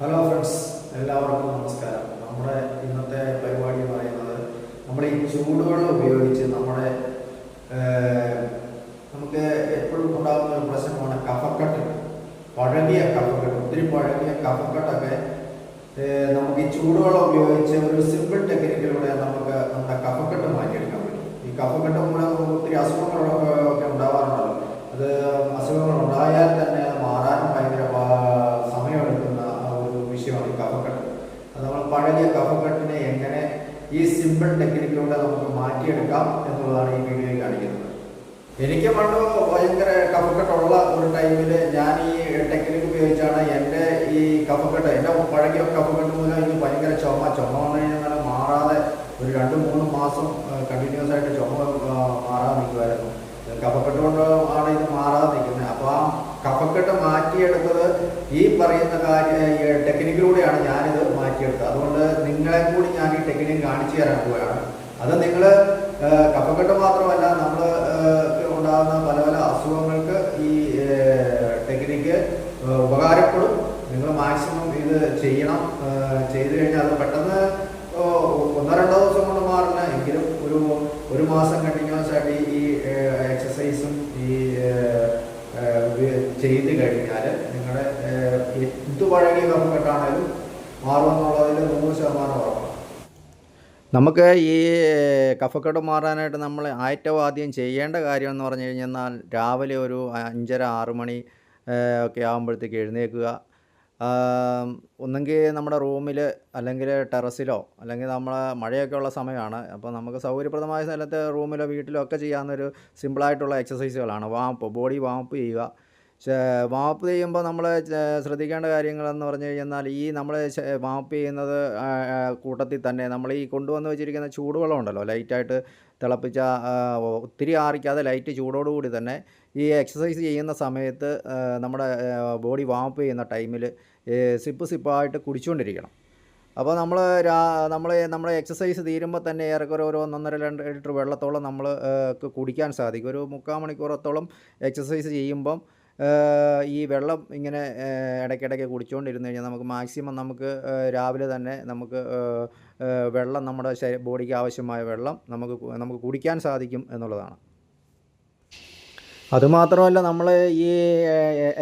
Hello friends എല്ലാവർക്കും നമസ്കാരം. നമ്മുടെ ഇന്നത്തെ പരിപാടി പറയുന്നത് നമ്മൾ ഈ ചൂടുവെള്ളം ഉപയോഗിച്ച് നമ്മുടെ നമുക്ക് എപ്പോഴും ഉണ്ടാകുന്ന ഒരു പ്രശ്നമാണ് കഫക്കെട്ട്. പഴകിയ കഫക്കെട്ട് ഒത്തിരി പഴകിയ കഫക്കെട്ടൊക്കെ നമുക്ക് ഈ ചൂടുവെള്ളം ഉപയോഗിച്ച് ഒരു സിമ്പിൾ ടെക്നിക്കിലൂടെ നമുക്ക് നമ്മുടെ കഫക്കെട്ട് മാറ്റിയെടുക്കാൻ പറ്റും. ഈ കഫക്കെട്ട് മൂലം നമുക്ക് ഒത്തിരി അസുഖങ്ങളൊക്കെ പഴകിയ കഫക്കെട്ടിനെ എങ്ങനെ ഈ സിമ്പിൾ ടെക്നിക്കിലൂടെ നമുക്ക് മാറ്റിയെടുക്കാം എന്നുള്ളതാണ് ഈ വീഡിയോയിൽ കാണിക്കുന്നത്. എനിക്ക് പണ്ട് ഭയങ്കര കഫക്കെട്ടുള്ള ഒരു ടൈമിൽ ഞാൻ ഈ ടെക്നിക്ക് ഉപയോഗിച്ചാണ് എന്റെ ഈ കഫക്കെട്ട് എന്റെ പഴകിയ കഫക്കെട്ട് മൂലം എനിക്ക് ഭയങ്കര ചുമ. ചുമ വന്നു കഴിഞ്ഞാൽ മാറാതെ ഒരു രണ്ട് മൂന്ന് മാസം കണ്ടിന്യൂസ് ആയിട്ട് ചുമ മാറാതെ നിൽക്കുമായിരുന്നു കഫക്കെട്ട് കൊണ്ട് ആണ് ഇത് മാറാതെ നിൽക്കുന്നത്. അപ്പോൾ ആ കഫക്കെട്ട് മാറ്റിയെടുത്തത് ഈ പറയുന്ന കാര്യ ഈ ടെക്നിക്കിലൂടെയാണ് ഞാനിത് മാറ്റിയെടുത്തത് അതുകൊണ്ട് നിങ്ങളെ കൂടി ഞാൻ ഈ ടെക്നിക്ക് കാണിച്ചു തരാൻ പോവുകയാണ്. അത് നിങ്ങൾ കഫക്കെട്ട് മാത്രമല്ല നമ്മൾ ഉണ്ടാകുന്ന പല പല അസുഖങ്ങൾക്ക് ഈ ടെക്നിക്ക് ഉപകാരപ്പെടും. നിങ്ങൾ മാക്സിമം ഇത് ചെയ്യണം. ചെയ്തു കഴിഞ്ഞാൽ അത് പെട്ടെന്ന് ഒന്നോ രണ്ടോ ദിവസം കൊണ്ട് മാറില്ല. എങ്കിലും ഒരു ഒരു മാസം കണ്ടിന്യൂസ് ആയിട്ട് ഈ എക്സസൈസും ഈ ചെയ്ത് കഴിഞ്ഞാൽ നിങ്ങളുടെ എന്ത് പഴകിയ കഫക്കെട്ടാണേലും മാറുമെന്നുള്ളതിൽ നൂറ് ശതമാനം ഉറപ്പാണ് നമുക്ക് ഈ കഫക്കെട്ട് മാറാനായിട്ട് നമ്മൾ ഏറ്റവും ആദ്യം ചെയ്യേണ്ട കാര്യം എന്ന് പറഞ്ഞു കഴിഞ്ഞാൽ രാവിലെ ഒരു അഞ്ചര ആറ് മണി ഒക്കെ ആകുമ്പോഴത്തേക്ക് എഴുന്നേൽക്കുക. ഒന്നെങ്കിൽ നമ്മുടെ റൂമിൽ അല്ലെങ്കിൽ ടെറസിലോ അല്ലെങ്കിൽ നമ്മൾ മഴയൊക്കെ ഉള്ള സമയമാണ്. അപ്പോൾ നമുക്ക് സൗകര്യപ്രദമായ സ്ഥലത്ത് റൂമിലോ വീട്ടിലോ ഒക്കെ ചെയ്യാവുന്നൊരു സിമ്പിളായിട്ടുള്ള എക്സസൈസുകളാണ്. Warm up body warm up ചെയ്യുക. വാമപ്പ് ചെയ്യുമ്പോൾ നമ്മൾ ശ്രദ്ധിക്കേണ്ട കാര്യങ്ങളെന്ന് പറഞ്ഞു കഴിഞ്ഞാൽ ഈ നമ്മൾ വാപ്പ് ചെയ്യുന്നത് കൂട്ടത്തിൽ തന്നെ നമ്മൾ ഈ കൊണ്ടുവന്ന് വെച്ചിരിക്കുന്ന ചൂടുവെള്ളം ഉണ്ടല്ലോ ലൈറ്റായിട്ട് തിളപ്പിച്ച ഒത്തിരി ആറിക്കാതെ ലൈറ്റ് ചൂടോടുകൂടി തന്നെ ഈ എക്സസൈസ് ചെയ്യുന്ന സമയത്ത് നമ്മുടെ ബോഡി വാപ്പ് ചെയ്യുന്ന ടൈമിൽ സിപ്പ് സിപ്പായിട്ട് കുടിച്ചുകൊണ്ടിരിക്കണം അപ്പോൾ നമ്മൾ രാ നമ്മൾ നമ്മുടെ എക്സസൈസ് തീരുമ്പോൾ തന്നെ ഏറെക്കുറെ ഒരു ഒന്നൊന്നര രണ്ട് ലിറ്റർ വെള്ളത്തോളം നമ്മൾ കുടിക്കാൻ സാധിക്കും. ഒരു മുക്കാൽ മണിക്കൂറത്തോളം എക്സസൈസ് ചെയ്യുമ്പം ഈ വെള്ളം ഇങ്ങനെ ഇടയ്ക്കിടയ്ക്ക് കുടിച്ചുകൊണ്ടിരുന്ന് കഴിഞ്ഞാൽ നമുക്ക് മാക്സിമം നമുക്ക് രാവിലെ തന്നെ നമുക്ക് വെള്ളം നമ്മുടെ ബോഡിക്ക് ആവശ്യമായ വെള്ളം നമുക്ക് നമുക്ക് കുടിക്കാൻ സാധിക്കും എന്നുള്ളതാണ്. അതുമാത്രമല്ല നമ്മൾ ഈ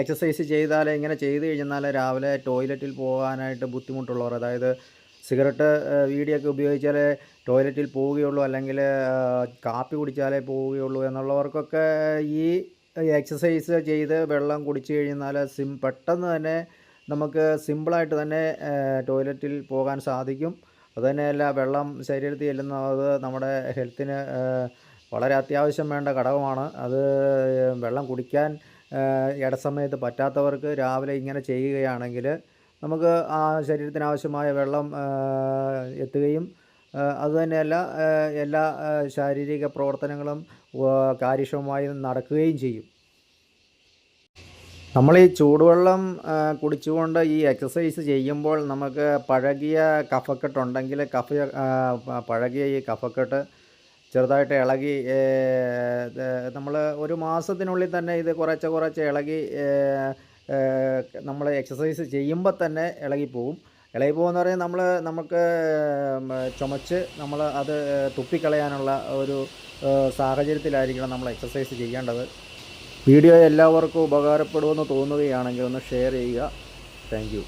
എക്സസൈസ് ചെയ്താൽ ഇങ്ങനെ ചെയ്ത് കഴിഞ്ഞാൽ രാവിലെ ടോയ്ലറ്റിൽ പോകാനായിട്ട് ബുദ്ധിമുട്ടുള്ളവർ അതായത് സിഗരറ്റ് വീടിയൊക്കെ ഉപയോഗിച്ചാലേ ടോയ്ലറ്റിൽ പോവുകയുള്ളൂ അല്ലെങ്കിൽ കാപ്പി കുടിച്ചാലേ പോവുകയുള്ളൂ എന്നുള്ളവർക്കൊക്കെ ഈ എക്സസൈസ് ചെയ്ത് വെള്ളം കുടിച്ചു കഴിഞ്ഞാൽ സിം പെട്ടെന്ന് തന്നെ നമുക്ക് സിമ്പിളായിട്ട് തന്നെ ടോയ്ലറ്റിൽ പോകാൻ സാധിക്കും. അതുതന്നെയല്ല വെള്ളം ശരീരത്തിൽ ചെല്ലുന്നത് നമ്മുടെ ഹെൽത്തിന് വളരെ അത്യാവശ്യം വേണ്ട ഘടകമാണ്. അത് വെള്ളം കുടിക്കാൻ ഇടസമയത്ത് പറ്റാത്തവർക്ക് രാവിലെ ഇങ്ങനെ ചെയ്യുകയാണെങ്കിൽ നമുക്ക് ആ ശരീരത്തിന് ആവശ്യമായ വെള്ളം എത്തുകയും അതുതന്നെയല്ല എല്ലാ ശാരീരിക പ്രവർത്തനങ്ങളും കാര്യക്ഷമമായി നടക്കുകയും ചെയ്യും. നമ്മൾ ഈ ചൂടുവെള്ളം കുടിച്ചുകൊണ്ട് ഈ എക്സസൈസ് ചെയ്യുമ്പോൾ നമുക്ക് പഴകിയ കഫക്കെട്ടുണ്ടെങ്കിൽ കഫ പഴകിയ ഈ കഫക്കെട്ട് ചെറുതായിട്ട് ഇളകി നമ്മൾ ഒരു മാസത്തിനുള്ളിൽ തന്നെ ഇത് കുറച്ച് കുറച്ച് ഇളകി നമ്മൾ എക്സസൈസ് ചെയ്യുമ്പോൾ തന്നെ ഇളകിപ്പോവും ഇളകി പോകുമെന്ന് പറഞ്ഞാൽ നമ്മൾ നമുക്ക് ചുമച്ച് നമ്മൾ അത് തുപ്പിക്കളയാനുള്ള ഒരു സാഹചര്യത്തിലായിരിക്കണം നമ്മൾ എക്സസൈസ് ചെയ്യേണ്ടത്. വീഡിയോ എല്ലാവർക്കും ഉപകാരപ്പെടുമെന്ന് തോന്നുകയാണെങ്കിൽ ഒന്ന് ഷെയർ ചെയ്യുക. താങ്ക്